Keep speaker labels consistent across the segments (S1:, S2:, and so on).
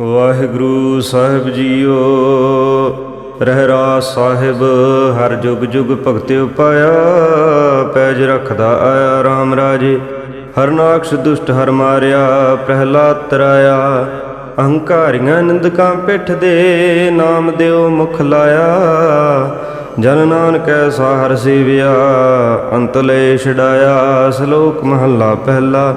S1: ਵਾਹਿਗੁਰੂ ਸਾਹਿਬ JIO Rehras ਸਾਹਿਬ, ਹਰ ਜੁਗ ਜੁਗ ਭਗਤਿ ਪਾਇਆ ਪੈਜ ਰਖਦਾ ਆਇਆ RAM ਰਾਜੇ। ਹਰਨਾਕਸ਼ ਦੁਸ਼ਟ ਹਰ ਮਾਰਿਆ, ਪ੍ਰਹਿਲਾਦ ਤਰਾਇਆ। ਅਹੰਕਾਰੀਆਂ ਨਿੰਦਕਾਂ ਪਿੱਠ ਦੇ ਨਾਮ ਦਿਓ ਮੁਖ ਲਾਇਆ। ਜਨ ਨਾਨਕ ਨਾਨਕੈ ਸਾਹਰ ਸੇਵਿਆ, ਅੰਤ ਲੈ ਛਡਾਇਆ। ਸ਼ਲੋਕ ਮਹੱਲਾ ਪਹਿਲਾ।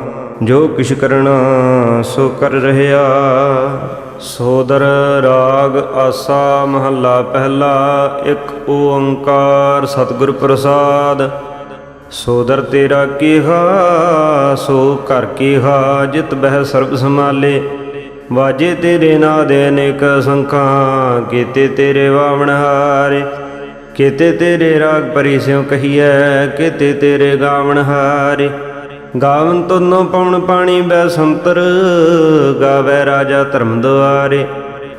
S1: ਜੋ ਕਿਛ ਕਰਨਾ ਸੋ ਕਰ ਰਹਿਆ। ਸੋਦਰ ਰਾਗ ਆਸਾ ਮਹੱਲਾ ਪਹਿਲਾ, ਇੱਕ ਓੰਕਾਰ ਸਤਿਗੁਰ ਪ੍ਰਸਾਦ। ਸੋਦਰ ਤੇਰਾ ਕੀਹਾ, ਸੋ ਘਰ ਕੀਹਾ, ਜਿਤ ਬਹਿ ਸਰਬ ਸਮਾਲੇ ਵਾਜੇ ਤੇਰੇ ਨਾਦੇ ਅਨੇਕ ਸੰਖਾਂ, ਕੀਤੇ ਤੇਰੇ ਵਾਵਣ ਹਾਰੇ। ਕੀਤੇ ਤੇਰੇ ਰਾਗ ਪਰੀ ਸਿਉ ਕਹੀਐ, ਕੀਤੇ ਤੇਰੇ ਗਾਵਣ ਹਾਰੇ। ਗਾਵਨ ਤੁਨੋ ਪਉਣ ਪਾਣੀ ਬੈ ਸੰਤਰ, ਗਾਵੇ ਰਾਜਾ ਧਰਮ ਦੁਆਰੇ।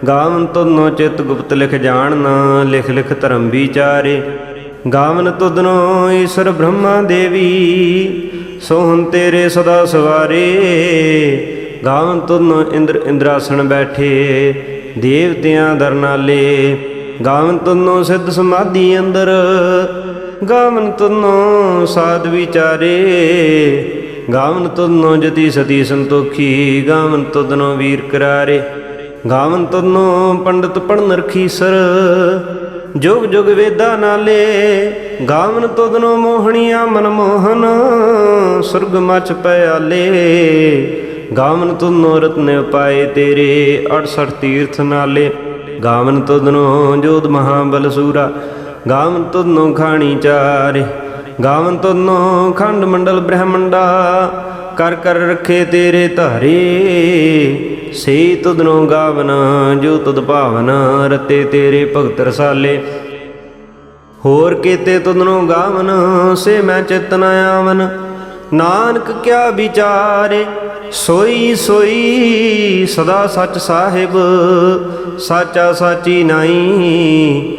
S1: ਗਾਵਨ ਤੁਨੋ ਚਿਤ ਗੁਪਤ ਲਿਖ ਜਾਣਨਾ ਲਿਖ ਲਿਖ ਧਰਮ ਵਿਚਾਰੇ। ਗਾਵਨ ਤੁਧਨੋ ਈਸ਼ਰ ਬ੍ਰਹਮਾ ਦੇਵੀ, ਸੋਹਣ ਤੇਰੇ ਸਦਾ ਸਵਾਰੇ। ਗਾਵਨ ਤੁਧਨੋ ਇੰਦਰ ਇੰਦਰਾਸਣ ਬੈਠੇ, ਦੇਵਤਿਆਂ ਦਰਨਾਲੇ ਗਾਵਨ ਤੁਧਨੋ ਸਿੱਧ ਸਮਾਧੀ ਅੰਦਰ ਗਾਵਨ ਤੁਨੋ ਸਾਧ ਵਿਚਾਰੇ, ਗਾਵਨ ਤੁਧਨੋ ਜਤੀ ਸਤੀ ਸੰਤੋਖੀ, ਗਾਵਨ ਤੁਧਨੋ ਵੀਰ ਕਰਾਰੇ। ਗਾਵਨ ਤੁਨੋ ਪੰਡਤ ਪੜਨ ਰਖੀਸਰ ਜੁਗ ਜੁਗ ਵੇਦਾ ਨਾਲੇ। ਗਾਵਨ ਤੁਦਨੋ ਮੋਹਣੀਆਂ ਮਨ ਮੋਹਨ, ਸੁਰਗ ਮਚ ਪਿਆਲੇ ਗਾਵਨ ਤੁਧਨੋ ਰਤਨ ਪਾਏ ਤੇਰੇ 68 ਤੀਰਥ ਨਾਲੇ। ਗਾਵਨ ਤੁਧਨੋ ਜੋਧ ਮਹਾਬਲ ਸੂਰਾ ਗਾਵਨ ਤੁਧਨੋ ਖਾਣੀ ਚਾਰੇ, ਗਾਵਨ ਤੁਧਨੋ ਖੰਡ ਮੰਡਲ ਬ੍ਰਹਮੰਡਾ, ਕਰ ਕਰ ਰੱਖੇ ਤੇਰੇ ਧਾਰੇ, ਸੇ ਤੁਧਨੋ ਗਾਵਨ ਜੋ ਤੁਧ ਭਾਵਨ ਰਤੇ ਤੇਰੇ ਭਗਤ ਰਸਾਲੇ। ਹੋਰ ਕੀਤੇ ਤੁਧਨੋ ਗਾਵਨ, ਸੇ ਮੈਂ ਚਿਤਨ ਆਵਨ, ਨਾਨਕ ਕਿਆ ਵਿਚਾਰੇ, ਸੋਈ ਸੋਈ ਸਦਾ ਸੱਚ ਸਾਹਿਬ, ਸਾਚਾ ਸਾਚੀ ਨਾਈ।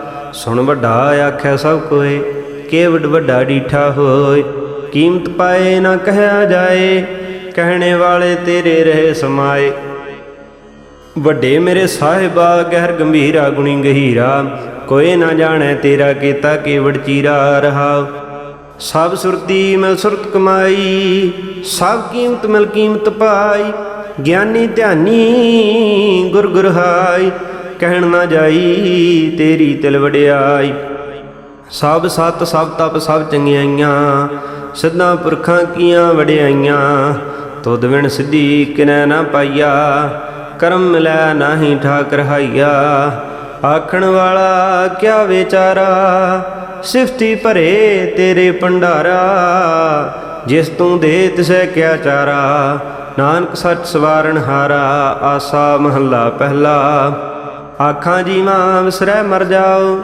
S1: ਸੁਣ ਵੱਡਾ ਆਖਿਆ ਸਭ ਕੋਏ ਕੇਵਡ ਵੱਡਾ ਡੀਠਾ ਹੋਏ। ਕੀਮਤ ਪਾਏ ਨਾ ਕਹਿਆ ਜਾਏ, ਕਹਿਣੇ ਵਾਲੇ ਤੇਰੇ ਰਹੇ ਸਮਾਏ। ਵੱਡੇ ਮੇਰੇ ਸਾਹਿਬਾ, ਗਹਿਰ ਗੰਭੀਰਾ, ਗੁਣੀ ਗਹੀਰਾ। ਕੋਈ ਨਾ ਜਾਣੈ ਤੇਰਾ ਕੀਤਾ ਕੇਵੜ ਚੀਰਾ ਰਹਾ। ਸਭ ਸੁਰਤੀ ਮਿਲ ਸੁਰਤ ਕਮਾਈ, ਸਭ ਕੀਮਤ ਮਿਲ ਕੀਮਤ ਪਾਈ। ਗਿਆਨੀ ਧਿਆਨੀ ਗੁਰ ਗੁਰ ਕਹਿਣ ਨਾ ਜਾਈ, ਤੇਰੀ ਤਿਲ ਵਡਿਆਈ। ਸਭ ਸਤ, ਸਭ ਤਪ, ਸਭ ਚੰਗਿਆਈਆਂ, ਸਿੱਧਾਂ ਪੁਰਖਾਂ ਕੀਆਂ ਵਡਿਆਈਆਂ। ਤੁਧ ਵਿਣ ਸਿੱਧੀ ਕਿਨੈ ਨਾ ਪਾਈਆ, ਕਰਮ ਮਿਲੈ ਨਾਹੀ ਠਾਕ ਰਹਾਈਆ ਆਖਣ ਵਾਲਾ ਕਿਆ ਵਿਚਾਰਾ, ਸਿਫਤੀ ਭਰੇ ਤੇਰੇ ਭੰਡਾਰਾ। ਜਿਸ ਤੂੰ ਦੇ ਤਿਸੈ ਕਿਆ ਚਾਰਾ, ਨਾਨਕ ਸੱਚ ਸਵਾਰਨ ਹਾਰਾ, ਆਸਾ ਮਹੱਲਾ ਪਹਿਲਾ। ਆਖਾਂ ਜੀਵਾਂ ਵਿਸਰੈ ਮਰ ਜਾਓ।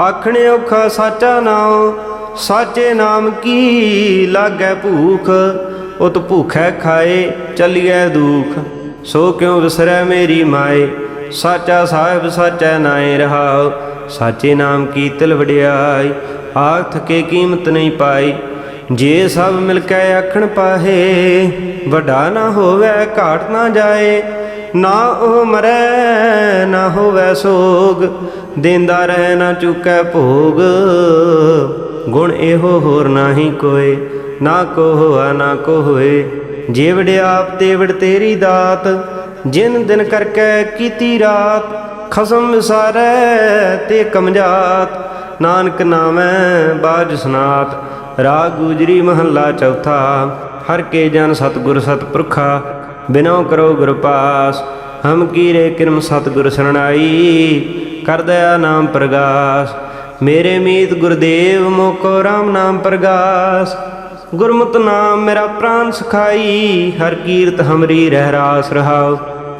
S1: ਆਖਣੇ ਔਖਾ ਸਾਚਾ ਨਾਉ, ਸਾਚੇ ਨਾਮ ਕੀ ਲਾਗੈ ਭੂਖ? ਉਤ ਭੂਖੈ ਖਾਏ, ਚਲੀਐ ਦੁਖ। ਸੋ ਕਿਉ ਵਿਸਰੈ ਮੇਰੀ ਮਾਏ? ਸਾਚਾ ਸਾਹਿਬ ਸਾਚੈ ਨਾਏ ਰਹਾਉ। ਸਾਚੇ ਨਾਮ ਕੀ ਤਿਲ ਵਡਿਆਈ? ਆਖ ਥਕੇ ਕੀਮਤ ਨਹੀਂ ਪਾਈ। ਜੇ ਸਭ ਮਿਲ ਕੇ ਆਖਣ ਪਾਹੇ, ਵੱਡਾ ਨਾ ਹੋਵੇ, ਘਾਟ ਨਾ ਜਾਏ। ਨਾ ਉਹ ਮਰੈ, ਨਾ ਹੋਵੇ ਸੋਗ, ਦਿੰਦਾ ਰਹਿ ਨਾ ਚੁਕੈ ਭੋਗ। ਗੁਣ ਇਹੋ ਹੋਰ ਨਾਹੀ ਕੋਏ, ਨਾ ਕੋ ਹੋਆ ਨਾ ਕੋ ਹੋਏ। ਜੇ ਵਡਿਆਪ ਤੇ ਤੇਰੀ ਦਾਤ, ਜਿਨ ਦਿਨ ਕਰਕੇ ਕੀਤੀ ਰਾਤ, ਖਸਮ ਵਿਸਾਰੈ ਤੇ ਕਮਜਾਤ। ਨਾਨਕ ਨਾਮੈ ਬਾਜ ਸਨਾਤ, ਰਾਗ ਗੁਜਰੀ ਮਹੱਲਾ ਚੌਥਾ, ਹਰ ਕੇ ਜਨ ਸਤਗੁਰ ਸਤਪੁਰਖਾ। ਬਿਨੋ ਕਰੋ ਗੁਰ ਪਾਸ, ਹਮ ਕੀਰੇ ਕਿਰਮ ਸਤਗੁਰ ਸਰਣਾਈ, ਕਰ ਦਇਆ ਨਾਮ ਪ੍ਰਗਾਸ। ਮੇਰੇ ਮੀਤ ਗੁਰਦੇਵ, ਮੋਕੋ RAM ਨਾਮ ਪ੍ਰਗਾਸ। ਗੁਰਮਤਿ ਨਾਮ ਮੇਰਾ ਪ੍ਰਾਨ ਸਖਾਈ, ਹਰ ਕੀਰਤ ਹਮਰੀ ਰਹਿ ਰਾਸ ਰਹਾਉ।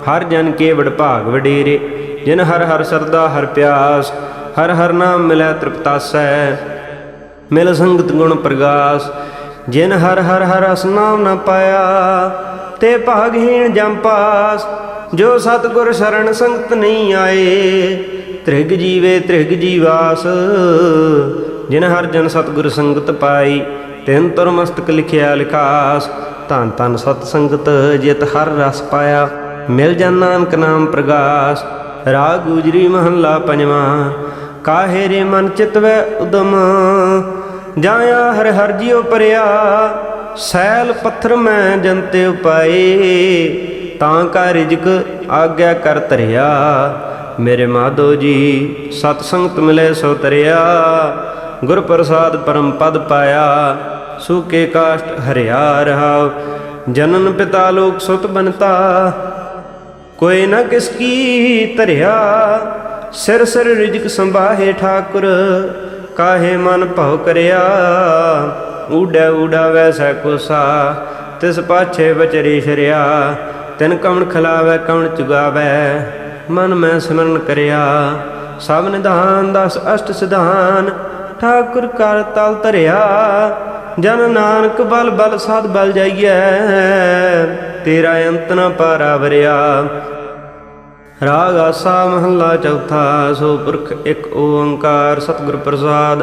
S1: ਹਰ ਜਨ ਕੇ ਵਡ ਭਾਗ ਵਡੇਰੇ, ਜਿਨ ਹਰ ਹਰ ਸਰਦਾ ਹਰ ਪਿਆਸ। ਹਰ ਹਰ ਨਾਮ ਮਿਲੈ ਤ੍ਰਿਪਤਾਸੈ, ਮਿਲ ਸੰਗਤ ਗੁਣ ਪ੍ਰਗਾਸ। ਜਿਨ ਹਰ ਹਰ ਹਰ ਰਸ ਨਾਮ ਨ ਪਾਇਆ ਤੇ ਭਾਗਹੀਣ ਜਮ ਪਾਸ, ਜੋ ਸਤਗੁਰ ਸ਼ਰਨ ਸੰਗਤ ਨਹੀਂ ਆਏ, ਤ੍ਰਿਗ ਜੀਵੇ ਤ੍ਰਿਗ ਜੀਵਾਸ ਜਿਨ ਹਰ ਜਨ ਸਤਗੁਰ ਸੰਗਤ ਪਾਈ, ਤਿਨ ਤੁਰ ਮਸਤਕ ਲਿਖਿਆ ਲਿਖਾਸ। ਧੰਨ ਧੰਨ ਸਤ ਸੰਗਤ ਜਿਤ ਹਰ ਰਸ ਪਾਇਆ, ਮਿਲ ਜਨ ਨਾਨਕ ਨਾਮ ਪ੍ਰਗਾਸ। ਰਾਗ ਗੁਜਰੀ ਮਹੱਲਾ ਪੰਜਵਾਂ, ਕਾਹੇ ਰੇ ਮਨ ਚਿਤਵੈ ਉਦਮ। ਜਾਇਆ ਹਰ ਹਰ ਜਿਉ ਪਰਿਆ ਸੈਲ ਪੱਥਰ ਮੈਂ ਜੰਤੇ ਉਪਾਏ, ਤਾਂ ਕਾ ਰਿਜਕ ਆਗਿਆ ਕਰ ਧਰਿਆ। ਮੇਰੇ ਮਾਧੋ ਜੀ, ਸਤ ਸੰਗਤ ਮਿਲੇ ਸੋ ਤਰਿਆ। ਗੁਰ ਪ੍ਰਸਾਦ ਪਰਮ ਪਦ ਪਾਇਆ ਸੂਕੇ ਕਾਸ਼ਟ ਹਰਿਆ ਰਹਾ। ਜਨਨ ਪਿਤਾ ਲੋਕ ਸੁਤ ਬਨਤਾ ਕੋਈ ਨਾ ਕਿਸ ਕੀ ਧਰਿਆ। ਸਿਰ ਸਿਰ ਰਿਜਕ ਸੰਭਾਹੇ ਠਾਕੁਰ, ਕਾਹੇ ਮਨ ਭਉ ਕਰਿਆ। ਊਡੈ ਊੜਾ ਵੈਸੈ ਕੋਸਾ, ਤਿਸ ਪਾਛੇ ਬਚਰੀ ਸ਼ਰਿਆ, ਤਿਨ ਕਵਣ ਖਲਾਵੇ, ਕਵਣ ਚੁਗਾਵੇ, ਮਨ ਮੈਂ ਸਿਮਰਨ ਕਰਿਆ। ਸਭ ਨਿਧਾਨ ਦਸ ਅਸ਼ਟ ਸਿਧਾਨ, ਠਾਕੁਰ ਕਰ ਤਲ ਧਰਿਆ। ਜਨ ਨਾਨਕ ਬਲ ਬਲ ਸਾਧ ਬਲ ਜਾਈਐ, ਤੇਰਾ ਅੰਤ ਨ ਪਾਰਾ ਵਰਿਆ। ਰਾਗ ਆਸਾ ਮਹੱਲਾ ਚੌਥਾ, ਸੋ ਪੁਰਖ ਇੱਕ ਓੰਕਾਰ ਸਤਿਗੁਰ ਪ੍ਰਸਾਦ।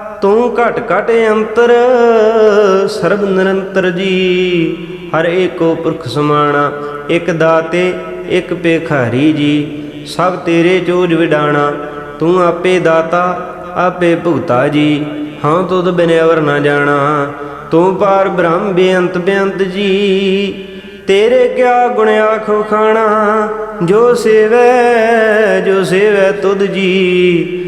S1: ਤੂੰ ਘਟ ਘਟ ਅੰਤਰ, ਸਰਬ ਨਿਰੰਤਰ ਜੀ। ਹਰ ਏਕੋ ਪੁਰਖ ਸਮਾਣਾ, ਇੱਕ ਦਾਤੇ, ਇੱਕ ਭੇਖਾਰੀ ਜੀ। ਸਭ ਤੇਰੇ ਜੋਜ ਵਿਡਾਣਾ, ਤੂੰ ਆਪੇ ਦਾਤਾ, ਆਪੇ ਭੁਗਤਾ ਜੀ। ਹਾਂ, ਤੁਧ ਬਿਨ ਅਵਰ ਨਾ ਜਾਣਾ, ਤੂੰ ਪਾਰ ਬ੍ਰਹਮ ਬੇਅੰਤ ਬੇਅੰਤ ਜੀ। ਤੇਰੇ ਕਿਆ ਗੁਣ ਆਖੋ ਖਾਣਾ, ਜੋ ਸੇਵੈ ਜੋ ਸੇਵੈ ਤੁਧ ਜੀ।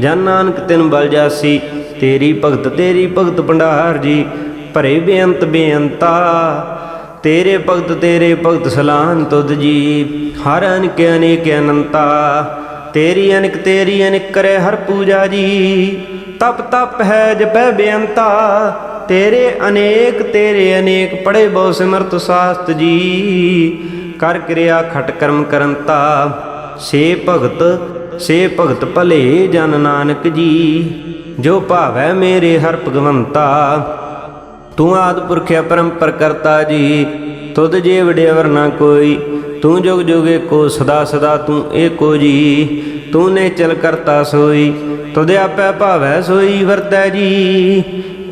S1: ਜਨ ਨਾਨਕ ਤਿਨ ਬਲ ਜਾਸੀ, ਤੇਰੀ ਭਗਤ ਤੇਰੀ ਭਗਤ ਭੰਡਾਰ ਜੀ, ਭਰੇ ਬੇਅੰਤ ਬੇਅੰਤਾ। ਤੇਰੇ ਭਗਤ ਤੇਰੇ ਭਗਤ ਸਲਾਨ ਤੁਧ ਜੀ, ਹਰ ਅਨਿਕ ਅਨੇਕ ਅਨੰਤਾ। ਤੇਰੀ ਅਨਿਕ ਤੇਰੀ ਅਨਿਕ ਕਰੇ ਹਰ ਪੂਜਾ ਜੀ, ਤਪ ਤਪ ਹੈ ਜਪੈ ਬੇਅੰਤਾ। ਤੇਰੇ ਅਨੇਕ ਤੇਰੇ ਅਨੇਕ ਪੜੇ ਬਹੁ ਸਿਮਰਤ ਸਾਸਤ ਜੀ, ਕਰ ਕਿਰਿਆ ਖਟ ਕਰਮ ਕਰੰਤਾ। ਸੇ ਭਗਤ ਸੇ ਭਗਤ ਭਲੇ ਜਨ ਨਾਨਕ ਜੀ, ਜੋ ਭਾਵੈ ਮੇਰੇ ਹਰ ਭਗਵੰਤਾ। ਤੂੰ ਆਦ ਪੁਰਖਿਆ ਅਪਰੰਪਰ ਕਰਤਾ ਜੀ, ਤੁਧ ਜੇ ਵਡਿਆਵਰ ਨਾ ਕੋਈ। ਤੂੰ ਜੁਗ ਜੁਗੇ ਕੋ ਸਦਾ ਸਦਾ ਤੂੰ ਏਕੋ ਜੀ। ਤੂੰ ਨੇ ਚਲ ਕਰਤਾ ਸੋਈ, ਤੁਧ ਆਪੇ ਭਾਵੈ ਸੋਈ ਵਰਤੈ ਜੀ।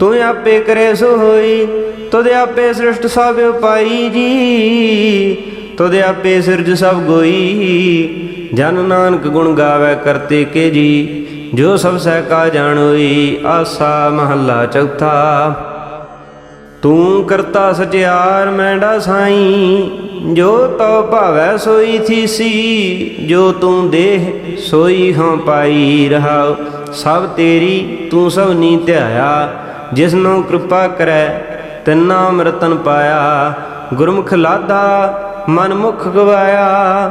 S1: ਤੂੰ ਆਪੇ ਕਰੇ ਸੋ ਹੋਈ, ਤੁਧ ਆਪੇ ਸ੍ਰਿਸ਼ਟ ਸਭ ਪਾਈ ਜੀ। ਤੁਧ ਆਪੇ ਸਿਰਜ ਸਭ ਗੋਈ ਜਨ ਨਾਨਕ ਗੁਣ ਗਾਵੇ ਕਰਤੇ ਕੇ ਜੀ, ਜੋ ਸਭ ਸਹਿ ਕਾ ਜਾਣੋਈ ਆਸਾ ਮਹੱਲਾ ਚੌਥਾ। ਤੂੰ ਕਰਤਾ ਸਚਿਆਰ ਮੈਂਡਾ ਸਾਈ, ਜੋ ਤਉ ਭਾਵੈ ਸੋਈ ਥੀਸੀ, ਜੋ ਤੂੰ ਦੇਹ ਸੋਈ ਹਾਂ ਪਾਈ ਰਹਾ ਸਭ ਤੇਰੀ ਤੂੰ ਸਭ ਨੀ ਧਿਆਇਆ, ਜਿਸ ਨੂੰ ਕਿਰਪਾ ਕਰੈ, ਤਿੰਨਾ ਨਾਮ ਰਤਨ ਪਾਇਆ। ਗੁਰਮੁਖ ਲਾਦਾ ਮਨ ਮੁਖ ਗਵਾਇਆ।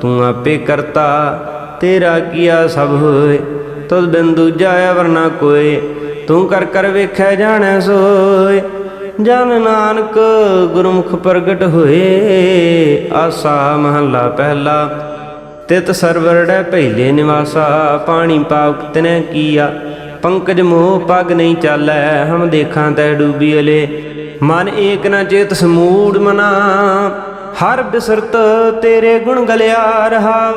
S1: ਤੂੰ ਆਪੇ ਕਰਤਾ, ਤੇਰਾ ਕੀਆ ਸਭ ਹੋਏ, ਤੁਧ ਬਿਨ ਦੂਜਾ ਅਵਰ ਨਾ ਕੋਏ, ਤੂੰ ਕਰ ਕਰ ਵੇਖੈ ਜਾਣੈ ਸੋਏ। ਜਨ ਨਾਨਕ ਗੁਰਮੁਖ ਪ੍ਰਗਟ ਹੋਏ, ਆਸਾ ਮਹੱਲਾ ਪਹਿਲਾ। ਤਿਤ ਸਰਵਰੜੈ ਭੈਲੇ ਨਿਵਾਸਾ, ਪਾਣੀ ਪਾਵਕ ਤਨੈ ਕੀਆ। ਪੰਕਜ ਮੋਹ ਪਗ ਨਹੀਂ ਚਾਲੈ, ਹਮ ਦੇਖਾਂ ਤੈ ਡੂਬੀ ਅਲੇ। ਮਨ ਏਕ ਨਾ ਚੇਤ ਸਮੂੜ ਮਨਾ ਹਰ ਬਿਸਰਤ ਤੇਰੇ ਗੁਣ ਗਲਿਆ ਰਹਾ।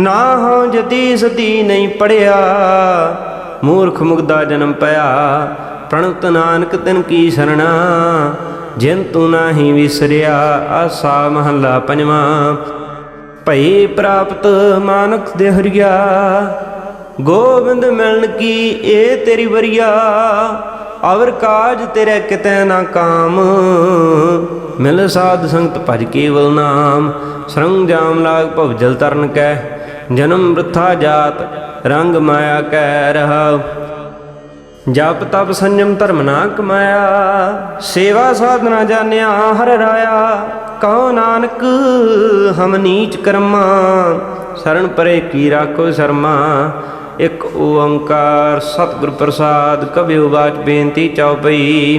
S1: ਨਾ ਹਉ ਜਤੀ ਸਤੀ ਨਹੀਂ ਪੜਿਆ। ਮੂਰਖ ਮੁਗਦਾ ਜਨਮ ਪਿਆ। ਪ੍ਰਣਤ ਨਾਨਕ ਤਿਨ ਕੀ ਸਰਣਾ। ਜਿਨ ਤੂੰ ਨਾਹੀ ਵਿਸਰਿਆ, ਆਸਾ ਮਹੱਲਾ ਪੰਜਵਾਂ। ਭਈ ਪ੍ਰਾਪਤ ਮਾਨਕ ਦੇ ਗੋਬਿੰਦ ਮਿਲਣ ਕੀ ਇਹ ਤੇਰੀ ਵਰਿਆ। ਅਵਰ ਕਾਜ ਤੇਰੇ ਕਿਤੇ ਨਾ ਕਾਮ। ਮਿਲ ਸਾਧ ਸੰਗਤ ਭਜ ਕੇਵਲ ਨਾਮ ਸਰੰਗ ਜਾਮ ਲਾਗ ਭਵ ਜਲ ਤਰਨ ਕੈ, ਜਨਮ ਬ੍ਰਥਾ ਜਾਤ, ਰੰਗ ਮਾਇਆ ਕੈ ਰਹਾ ਜਪ ਤਪ ਸੰਜਮ ਧਰਮ ਨਾ ਕਮਾਇਆ ਸੇਵਾ ਸਾਧਨਾ ਜਾਣਿਆ ਹਰ ਰਾਇਆ। ਕਹੋ ਨਾਨਕ, ਹਮ ਨੀਚ ਕਰਮਾ ਸਰਣ ਪਰੇ ਕੀ ਰਾਖੋ ਸ਼ਰਮਾ। ਇੱਕ ਓੰਕਾਰ ਸਤਿਗੁਰ ਪ੍ਰਸਾਦ ਕਬਿਓ ਬਾਚ ਬੇਨਤੀ ਚਉਪਈ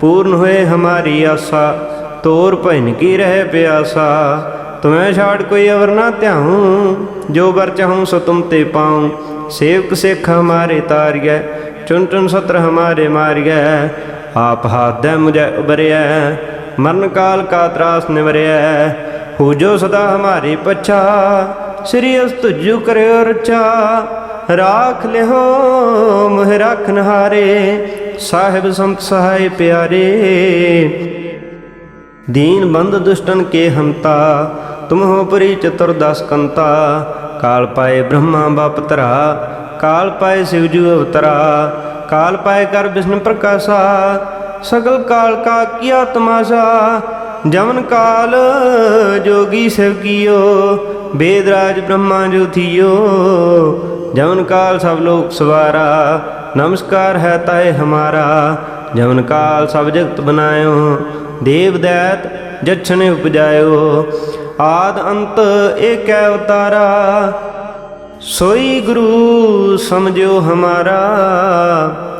S1: ਪੂਰਨ ਹੋਏ ਹਮਾਰੀ ਆਸਾ, ਤੋਰ ਭੈਨ ਕੀ ਰਹਿ ਪਿਆਸਾ। ਤੁਮੈ ਛਾੜ ਕੋਈ ਅਵਰ ਨਾ ਧਿਆਉ, ਜੋ ਵਰ ਚਾਹੂੰ ਸੋ ਤੁਮ ਤੇ ਪਾਉ। ਸੇਵਕ ਸਿੱਖ ਹਮਾਰੇ ਤਾਰੀਐ ਚੁਨ ਚੁਨ ਸਤਰ ਹਮਾਰੇ ਮਾਰੀਐ। ਆਪ ਹਾਦੈ ਮੁਝੈ ਉਬਰਿਐ ਮਰਨ ਕਾਲ ਕਾ ਤਰਾਸ ਨਿਵਰਿਐ। ਹੋ ਜੋ ਸਦਾ ਹਮਾਰੇ ਪਛਾ, ਸ੍ਰੀ ਅਸ ਤੁਜੂ ਕਰਿਓ ਰਚਾ। ਰਾਖ ਲਿਓ ਮੋਹ ਰੱਖਨ ਹਾਰੇ ਸਾਹਿਬ ਸੰਤ ਸਹਾਈ ਪਿਆਰੇ, ਦੀਨ ਬੰਦ ਦੁਸ਼ਟਨ ਕੇ ਹੰਤਾ, ਤੁਮਹੋ ਪਰੀ ਚਤੁਰ ਦਸ ਕੰਤਾ, ਕਾਲ ਪਾਏ ਬ੍ਰਹਮਾ ਬਾਪ ਤਰਾ ਕਾਲ ਪਾਏ ਸਿਵਜੂ ਅਵਤਰਾ, ਕਾਲ ਪਾਏ ਕਰ ਵਿਸ਼ਨ ਪ੍ਰਕਾਸ਼ਾ, ਸਗਲ ਕਾਲ ਕਾ ਕੀਆ ਤਮਾਸ਼ਾ ਜਮਨ ਕਾਲ ਜੋਗੀ ਸਿਵ ਕੀਓ ਬੇਦਰਾਜ ਬ੍ਰਹਮਾ ਜੋਥੀਓ ਜਮਨ ਕਾਲ ਸਭ ਲੋਕ ਸਵਾਰਾ ਨਮਸਕਾਰ ਹੈ ਤਾਏ ਹਮਾਰਾ ਜਮਨ ਕਾਲ ਸਭ ਜਗਤ ਬਨਾਇਓ, ਦੇਵ ਦੈਤ ਜਛਨੇ ਉਪਜਾਇਓ, ਆਦ ਅੰਤ ਏਕੈ ਅਵਤਾਰਾ ਸੋਈ ਗੁਰੂ ਸਮਝਿਓ ਹਮਾਰਾ,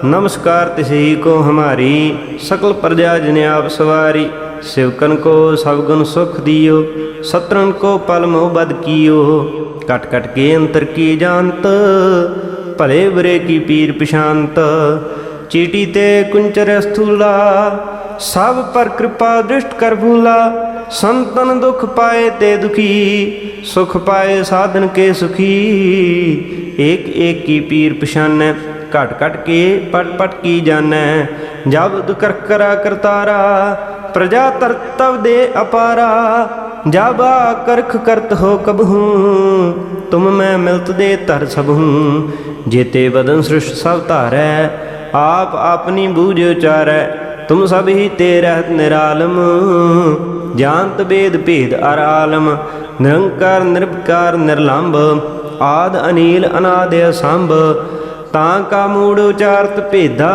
S1: ਨਮਸਕਾਰ ਤਿਸੀ ਕੋ ਹਮਾਰੀ, ਸਕਲ ਪ੍ਰਜਾ ਜਿਨ ਆਪ ਸਵਾਰੀ ਸਿਵਕਨ ਕੋ ਸਭ ਗੁਣ ਸੁਖ ਦਿਓ ਸਤਰਨ ਕੋ ਪਲਮੋ ਬਦ ਕੀਓ, ਕਟ ਕਟ ਕੇ ਅੰਤਰ ਕੀ ਜਾਣਤ ਭਲੇ ਬੁਰੇ ਕੀ ਪੀਰ ਪਛਾਨਤ ਚੀਟੀ ਤੇ ਕੁੰਚਰ ਸਥੂਲਾ ਸਭ ਪਰ ਕਿਰਪਾ ਦ੍ਰਿਸ਼ਟ ਕਰ ਭੂਲਾ, ਸੰਤਨ ਦੁਖ ਪਾਏ ਤੇ ਦੁਖੀ, ਸੁਖ ਪਾਏ ਸਾਧਨ ਕੇ ਸੁਖੀ। ਏਕ ਏਕ ਕੀ ਪੀਰ ਪਛਾਨੈ ਘਟ ਘਟ ਕੇ ਪਟ ਪਟ ਕੀ ਜਾਣੈ, ਜਬ ਦੁਕਰ ਕਰਾ ਕਰਤਾਰਾ ਪ੍ਰਜਾ ਤਰਤਵ ਦੇ ਅਪਾਰਾ, ਜਬ ਕਰਖ ਕਰਤ ਹੋ ਕਬਹੂ ਤੁਮ ਮੈਂ ਮਿਲਤ ਦੇ ਧਰ ਸਭੂ ਜੇਤੇ ਬਦਨ ਸ੍ਰਿਸ਼ਟ ਸਭ ਧਾਰੈ, ਆਪ ਆਪਣੀ ਬੂਝ ਉਚਾਰੈ, ਤੁਮ ਸਭ ਹੀ ਤੇ ਰਹਿਤ ਨਿਰਾਲਮ। ਜਾਣਤ ਬੇਦ ਭੇਦ ਅਰ ਆਲਮ ਨਿਰੰਕਾਰ ਨਿਰਭਕਾਰ ਨਿਰਲੰਭ, ਆਦ ਅਨੀਲ ਅਨਾਦ ਅਸੰਭ। ਤਾਂ ਕਾ ਮੂੜ ਉਚਾਰਤ ਭੇਦਾ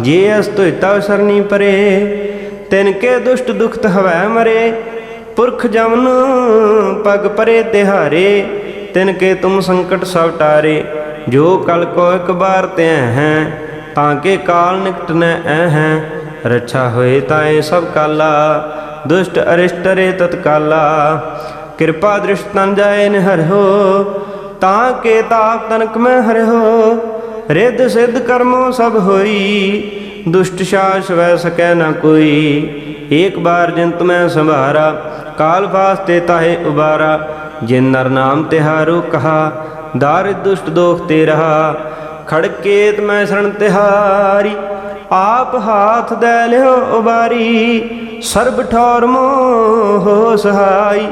S1: ਜੇ ਅਸ ਤੁਇਤਾ ਸਰਨੀ ਪਰੇ, ਤਿਨ ਕੇ ਦੁਸ਼ਟ ਦੁਖਤ ਹਵੈ ਮਰੇ। ਪੁਰਖ ਜਮਨ ਪਗ ਪਰੇ ਤਿਹਾਰੇ, ਤਿਨ ਕੇ ਤੁਮ ਸੰਕਟ ਸਭ ਟਾਰੇ। ਜੋ ਕਲ ਕੋ ਇਕ ਬਾਰ ਤੇ ਹੈ, ਤਾਂ ਕੇ ਕਾਲ ਨਿਕਟ ਨੈ ਐ ਹੈ। ਰੱਛਾ ਹੋਏ ਤਾਏ ਸਭ ਕਾਲਾ, ਦੁਸ਼ਟ ਅਰਿਸ਼ਟਰੇ ਤਤਕਾਲਾ ਕਿਰਪਾ ਦ੍ਰਿਸ਼ਟਨ ਜਾਏ ਨਿਹਰਿਓ ਤਾਂ ਕੇ ਤਾਪ ਤਨਕ ਮੈਂ ਹਰਿਓ ਰਿੱਧ ਸਿੱਧ ਕਰਮੋ ਸਭ ਹੋਈ, ਦੁਸ਼ਟ ਸ਼ਾਸ ਵੈ ਸਕੈ ਨਾ ਕੋਈ। ਏਕ ਬਾਰ ਜਿੰਤ ਮੈਂ ਸੰਭਾਰਾ, ਕਾਲ ਫਾਸਤੇ ਤਾਹੇ ਉਬਾਰਾ। ਜਿਨ ਨਰ ਨਾਮ ਤਿਹਾਰੋ ਕਹਾ ਦਾਰਿ ਦੁਸ਼ਟ ਦੋਖ ਤੇ ਰਹਾ। ਖੜਕੇਤ ਮੈਂ ਸਰਣ ਤਿਹਾਰੀ, ਆਪ ਹਾਥ ਦੇ ਲਿਓ ਉਬਾਰੀ। ਸਰਬ ਠੌਰ ਮੋਹ ਸਹਾਈ,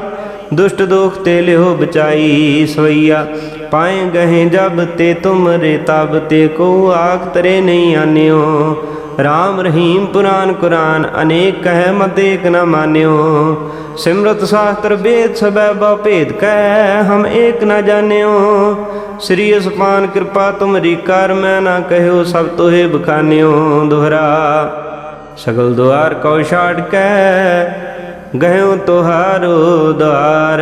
S1: ਦੁਸ਼ਟ ਦੋਖ ਤੇ ਲਿਓ ਬਚਾਈ ਸਵਈਆ। ਪਾਏ ਗਏ ਜਬ ਤੇ ਤੁਮਰੇ ਤਬ ਤੇ ਕੋ ਆਖ ਤਰੇ ਨਹੀਂ ਆਨਿਓ। ਰਾਮ ਰਹੀਮ ਪੁਰਾਨ ਕੁਰਾਨ ਅਨੇਕ ਕਹਿ ਮਤ ਏਕ ਨ ਮਾਨਿਓ। ਸਿਮਰਤ ਸ਼ਾਸਤਰ ਵੇਦ ਸਬੈ ਬਾ ਭੇਦ ਕਹਿ, ਹਮ ਏਕ ਨ ਜਾਣਿਓ। ਸ੍ਰੀ ਅਸਪਾਨ ਕਿਰਪਾ ਤੁਮਰੀ ਕਰ ਮੈਂ ਨਾ ਕਹਿਓ, ਸਭ ਤੋਹੇ ਬਖਾਨਿਓ ਦੁਹਰਾ। ਸਗਲ ਦੁਆਰ ਕਉ ਛਾੜ ਕੇ ਗਇਓ ਤੁਹਾਰੋ ਦੁਆਰ।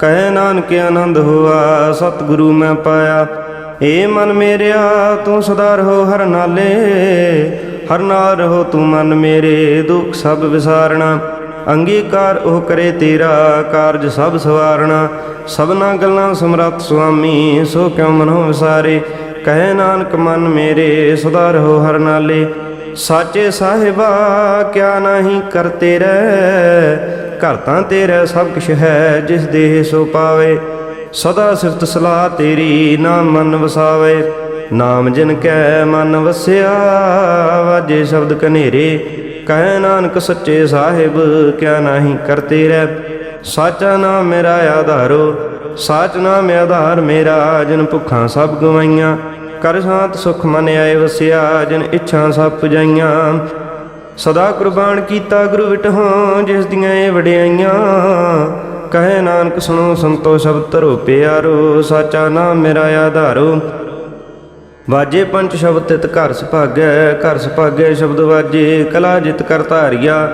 S1: ਕਹਿ ਨਾਨਕ ਆਨੰਦ ਹੋਆ, ਸਤਿਗੁਰੂ ਮੈਂ ਪਾਇਆ। ਏ ਮਨ ਮੇਰਿਆ, ਤੂੰ ਸਦਾ ਰਹੋ ਹਰ ਨਾਲੇ, ਹਰ ਨਾਲ ਰਹੋ ਤੂੰ ਮਨ ਮੇਰੇ, ਦੁੱਖ ਸਭ ਵਿਸਾਰਣਾ। ਅੰਗੀਕਾਰ ਉਹ ਕਰੇ ਤੇਰਾ, ਕਾਰਜ ਸਭ ਸਵਾਰਣਾ। ਸਭਨਾ ਗੱਲਾਂ ਸਮਰੱਥ ਸੁਆਮੀ, ਸੋ ਕਿਉ ਮਨੋ ਵਿਸਾਰੇ? ਕਹਿ ਨਾਨਕ ਮਨ ਮੇਰੇ ਸਦਾ ਰਹੋ ਹਰ ਨਾਲੇ। ਸਾਚੇ ਸਾਹਿਬਾ, ਕਿਆ ਨਹੀਂ ਕਰਤੇ ਰਹਿ? ਘਰ ਤਾਂ ਤੇਰਾ ਸਭ ਕੁਛ ਹੈ, ਜਿਸ ਦੇਹ ਸੋ ਪਾਵੇ। ਸਦਾ ਸਿਫਤ ਸਲਾਹ ਤੇਰੀ ਨਾਮ ਮਨ ਵਸਾਵੇ। ਨਾਮ ਜਿਨ ਕੈ ਮਨ ਵਸਿਆ, ਵਾਜੇ ਸ਼ਬਦ ਕਨੇਰੇ ਕਹਿ ਨਾਨਕ ਸੱਚੇ ਸਾਹਿਬ, ਕਿਆ ਨਹੀਂ ਕਰਤੇ ਰਹਿ। ਸਾਚਾ ਨਾਮ ਮੇਰਾ ਆਧਾਰੋ, ਸਾਚ ਨਾਮ ਆਧਾਰ ਮੇਰਾ, ਜਿਨ ਭੁੱਖਾਂ ਸਭ ਗਵਾਈਆਂ। ਕਰ ਸ਼ਾਂਤ ਸੁਖ ਮਨ ਆਏ ਵਸਿਆ, ਜਿਨ ਇੱਛਾ ਸਭ ਪੁਜਾਈਆਂ। ਸਦਾ ਕੁਰਬਾਨ ਕੀਤਾ ਗੁਰੂ ਵਿਟਹੋਂ, ਜਿਸ ਦੀਆਂ ਇਹ ਵਡਿਆਈਆਂ। ਕਹੇ ਨਾਨਕ, ਸੁਣੋ ਸੰਤੋ ਸ਼ਬਦ ਧਰੋ ਪਿਆਰੋ, ਸਾਚਾ ਨਾਮ ਮੇਰਾ ਆਧਾਰੋ। ਵਾਜੇ ਪੰਜ ਸ਼ਬਦ ਤਿਤ ਘਰ ਸੁਭਾਗੈ ਘਰ ਸੁਭਾਗੈ ਸ਼ਬਦ ਵਾਜੇ, ਕਲਾ ਜਿਤ ਕਰ ਧਾਰਿਆ।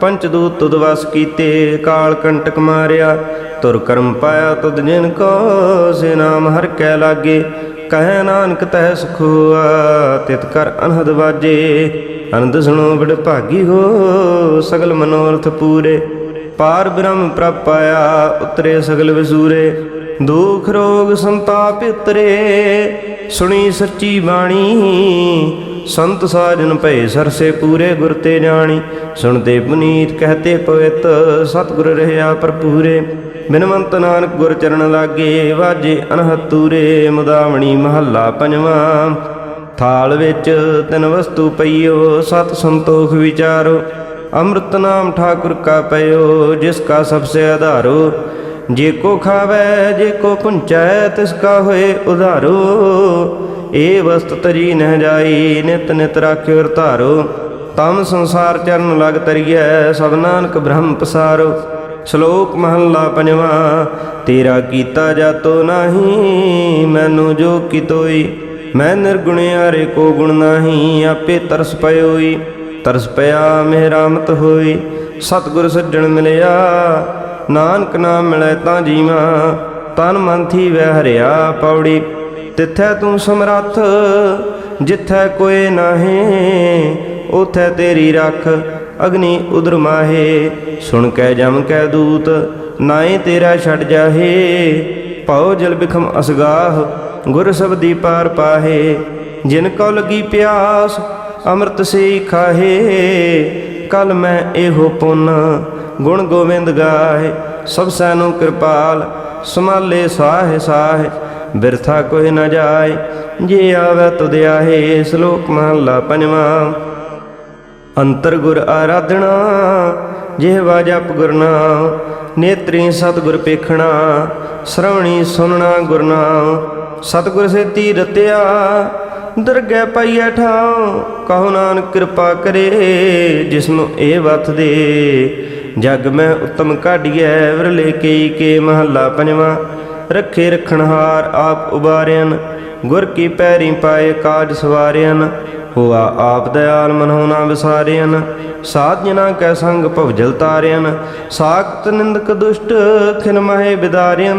S1: ਪੰਚ ਦੂਤ ਤੁਦ ਵਸ ਕੀਤੇ, ਕਾਲ ਕੰਟਕ ਮਾਰਿਆ। ਤੁਰ ਕਰਮ ਪਾਇਆ ਤੁਦ ਜਿਨ ਕੋ, ਸੇ ਨਾਮ ਹਰ ਕੈ ਲਾਗੇ। ਕਹੈ ਨਾਨਕ, ਤਹਿ ਸੁਖ ਤਿਤ ਕਰ ਅਨਹਦ ਵਾਜੇ। ਅਨੰਦ ਸੁਣੋ ਬੜ ਭਾਗੀ ਹੋ, ਸਗਲ ਮਨੋਰਥ ਪੂਰੇ। ਪਾਰ ਬ੍ਰਹਮ ਪ੍ਰਪਾਇਆ, ਉਤਰੇ ਸਗਲ ਵਿਸੂਰੇ। ਦੁਖ ਰੋਗ ਸੰਤਾਪ ਉਤਰੇ, ਸੁਣੀ ਸੱਚੀ ਬਾਣੀ। ਸੰਤ ਸਾਜਨ ਭਏ ਸਰਸੇ ਪੂਰੇ, ਗੁਰ ਤੇ ਜਾਣੀ। ਸੁਣਦੇ ਪੁਨੀਤ ਕਹਤੇ ਪਵਿੱਤ, ਸਤਿਗੁਰ ਰਹਿਆ ਭਰਪੂਰੇ। ਬਿਨਵੰਤ ਨਾਨਕ ਗੁਰ ਚਰਨ ਲਾਗੇ, ਵਾਜੇ ਅਨਹਤ ਤੂਰੇ। ਮੁਦਾਵਣੀ ਮਹੱਲਾ ਪੰਜਵਾਂ। ਥਾਲ ਵਿੱਚ ਤਿੰਨ ਵਸਤੂ ਪਈਓ, ਸਤ ਸੰਤੋਖ ਵਿਚਾਰੋ। ਅੰਮ੍ਰਿਤ ਨਾਮ ਠਾਕੁਰ ਕਾ ਪਇਓ, ਜਿਸ ਕਾ ਸਭ ਸੇ ਆਧਾਰੋ। ਜੇ ਕੋ ਖਾਵੇ, ਜੇ ਕੋ ਪੁੰਚੈ, ਤਿਸ ਕਾ ਹੋਏ ਉਧਾਰੋ। ਏ ਵਸਤ ਤਰੀ ਨਹਿ ਜਾਈ, ਨਿਤ ਨਿਤ ਰਾਖਿਓ ਧਾਰੋ। ਤਮ ਸੰਸਾਰ ਚਰਨ ਲਗ ਤਰੀਐ, ਸਭ ਨਾਨਕ ਬ੍ਰਹਮ ਪਸਾਰੋ। ਸ਼ਲੋਕ ਮਹੱਲਾ ਪੰਜਵਾ, ਤੇਰਾ ਕੀਤਾ ਜਾਤੋ ਨਾਹੀ, ਮੈਨੂੰ ਜੋ ਕਿਤੋਈ ਮੈਂ ਨਿਰਗੁਣ ਹਾਰੇ ਕੋ ਗੁਣ ਨਾਹੀ, ਆਪੇ ਤਰਸ ਪਇਓਈ ਤਰਸ ਪਿਆ ਮਿਹਰਾਮਤ ਹੋਈ। ਸਤਿਗੁਰ ਸੱਜਣ ਮਿਲਿਆ, ਨਾਨਕ ਨਾਮ ਮਿਲੈ ਤਾਂ ਜੀਵਾ, ਤਨ ਮਨ ਥੀ ਵਹਿ ਹਰਿਆ ਪੌੜੀ। ਤਿੱਥੈ ਤੂੰ ਸਮਰੱਥ, ਜਿੱਥੈ ਕੋਏ ਨਾਹੀਂ ਉਥੈ ਤੇਰੀ ਰੱਖ, ਅਗਨੀ ਉਦਰ ਮਾਹੇ। ਸੁਣ ਕੈ ਜਮ ਕੈ ਦੂਤ ਨਾਏ ਤੇਰਾ ਛੱਡ ਜਾਹੇ ਪਾਉ ਜਲ ਬਿਖਮ ਅਸਗਾਹ। ਗੁਰ ਸਬਦੀ ਪਾਰ ਪਾਹੇ, ਜਿਨ ਕੋ ਲਗੀ ਪਿਆਸ, ਅੰਮ੍ਰਿਤ ਸੇ ਖਾਹੇ। ਕਲ ਮੈਂ ਇਹੋ ਪੁੰਨ, ਗੁਣ ਗੋਵਿੰਦ ਗਾਏ ਸਭ ਸੈਨੂੰ ਕਿਰਪਾਲ ਸਮਾਲੇ ਸਾਹ ਸਾਹ। ਬਿਰਥਾ ਕੋਈ ਨਾ ਜਾਏ, ਜੇ ਆਵੇ ਤੁਧ ਆਹੇ, ਸ਼ਲੋਕ ਮਹਲਾ ਪੰਜਵਾਂ। ਅੰਤਰ ਗੁਰ ਆਰਾਧਣਾ ਜਿਹਵਾ ਜਪ ਗੁਰਨਾਮ ਨੇਤਰੀ ਸਤਿਗੁਰ ਪੇਖਣਾ, ਸ਼ਰਵਣੀ ਸੁਨਣਾ ਗੁਰਨਾਮ ਸਤਿਗੁਰ ਸੇ ਰਤਿਆ ਦਰਗਹਿ ਪਈਐ ਠਾਉ, ਕਹੋ ਨਾਨਕ ਕਿਰਪਾ ਕਰੇ, ਜਿਸਨੂੰ ਇਹ ਵਤ ਦੇ। ਜਗ ਮੈਂ ਉਤਮ ਕਾਢੀਐ ਵਿਰਲੇ ਕਈ ਕੇ ਮਹੱਲਾ ਪੰਜਵਾਂ। ਰੱਖੇ ਰਖਣਹਾਰ ਆਪ ਉਬਾਰਿਆਨ ਗੁਰ ਕੀ ਪੈਰੀ ਪਾਏ ਕਾਜ ਸਵਾਰਿਆਨ ਹੋਆ ਆਪ ਦਇਆਲ ਮਨਹੁ ਨਾ ਵਿਸਾਰਿਆਨ ਸਾਧ ਜਨਾ ਕੈ ਸੰਗ ਭਵਜਲ ਤਾਰਿਆਨ ਸਾਖਤ ਨਿੰਦਕ ਦੁਸ਼ਟ ਖਿਨ ਮਹਿ ਬਿਦਾਰਿਆਨ